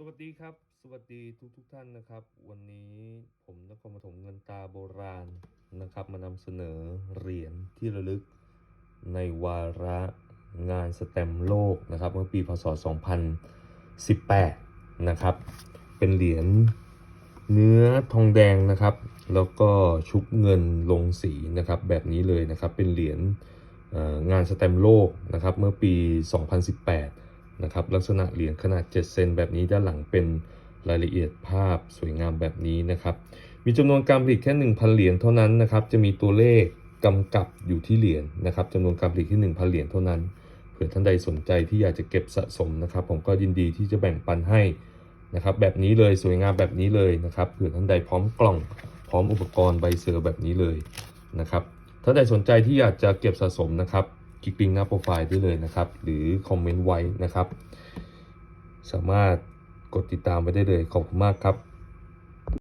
สวัสดีครับ สวัสดีทุกทุกท่านนะครับ วันนี้ผมนครปฐมเงินตาโบราณนะครับ มานำเสนอเหรียญที่ระลึกในวาระงานสแตมโลกนะครับ เมื่อปีพศ 2018 นะครับ เป็นเหรียญเนื้อทองแดงนะครับ แล้วก็ชุบเงินลงสีนะครับ แบบนี้เลยนะครับเป็นเหรียญงานสแตมโลกนะครับ เมื่อปี 2018 นะครับ ลักษณะเหรียญขนาด 7 เซนแบบนี้ด้านหลังเป็นรายละเอียดภาพสวยงามแบบนี้นะครับ มีจำนวนการผลิตแค่ 1,000 เหรียญเท่านั้นนะครับ จะมีตัวเลขกำกับอยู่ที่เหรียญนะครับจำนวนการผลิตที่ 1,000 เหรียญเท่านั้น เผื่อท่านใดสนใจที่อยากจะเก็บสะสมนะครับ ผมก็ยินดีที่จะแบ่งปันให้นะครับ แบบนี้เลยสวยงามแบบนี้เลยนะครับเผื่อท่านใดพร้อมกล่องพร้อมอุปกรณ์ใบเซอร์แบบนี้เลยนะครับถ้านใดสนใจที่อยากจะเก็บสะสมนะครับ คลิกลิงก์หน้าโปรไฟล์ได้เลยนะครับ หรือคอมเมนต์ไว้นะครับ สามารถกดติดตามไปได้เลยขอบคุณมากครับ